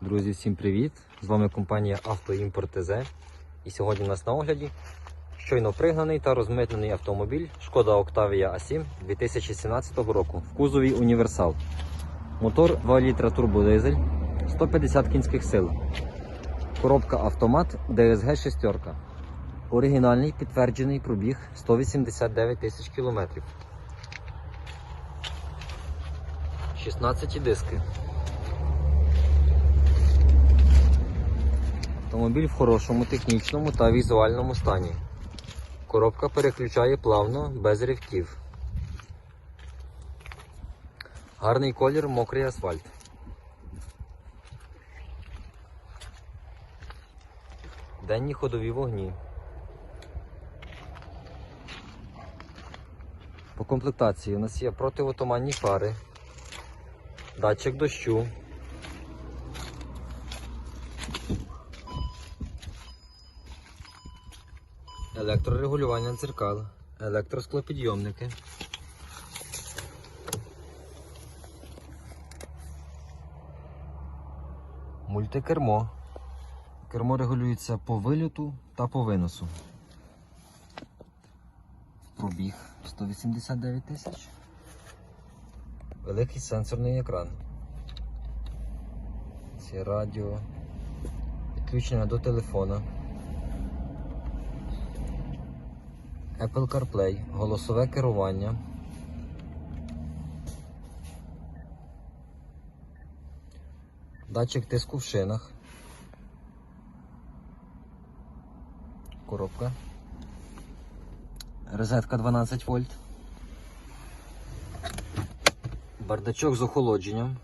Друзі, всім привіт! З вами компанія Автоімпорт ТЗ. І сьогодні у нас на огляді щойно пригнаний та розмитнений автомобіль Шкода Octavia A7 2017 року в кузові Універсал. Мотор 2 літра турбодизель, 150 кінських сил. Коробка автомат DSG 6. Оригінальний підтверджений пробіг 189 тисяч кілометрів. 16 диски. Автомобіль в хорошому технічному та візуальному стані. Коробка переключає плавно, без ривків. Гарний колір, мокрий асфальт. Денні ходові вогні. По комплектації у нас є противотуманні фари, датчик дощу, електрорегулювання дзеркал, електросклопідйомники. Мультикермо. Кермо регулюється по вильоту та по виносу. Пробіг 189 тисяч. Великий сенсорний екран. Це радіо. Підключення до телефона. Apple CarPlay, голосове керування. Датчик тиску в шинах. Коробка. Розетка 12 вольт. Бардачок з охолодженням.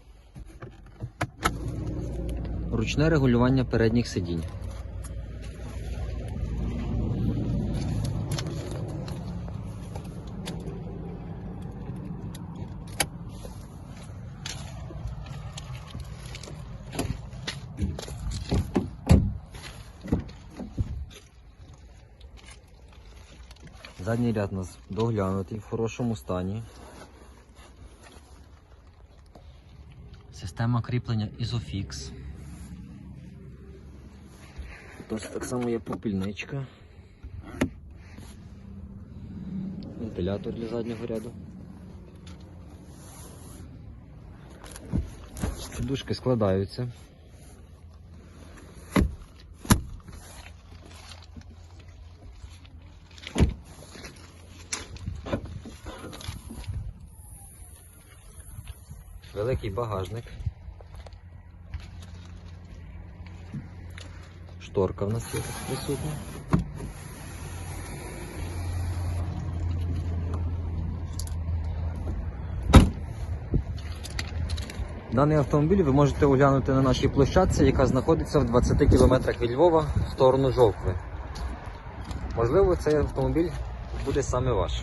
Ручне регулювання передніх сидінь. Задній ряд у нас доглянутий, в хорошому стані. Система кріплення Isofix. Тут так само є попільничка. Вентилятор для заднього ряду. Сидушки складаються. Великий багажник. Шторка в нас є присутня. Даний автомобіль ви можете оглянути на нашій площадці, яка знаходиться в 20 км від Львова в сторону Жовкви. Можливо, цей автомобіль буде саме ваш.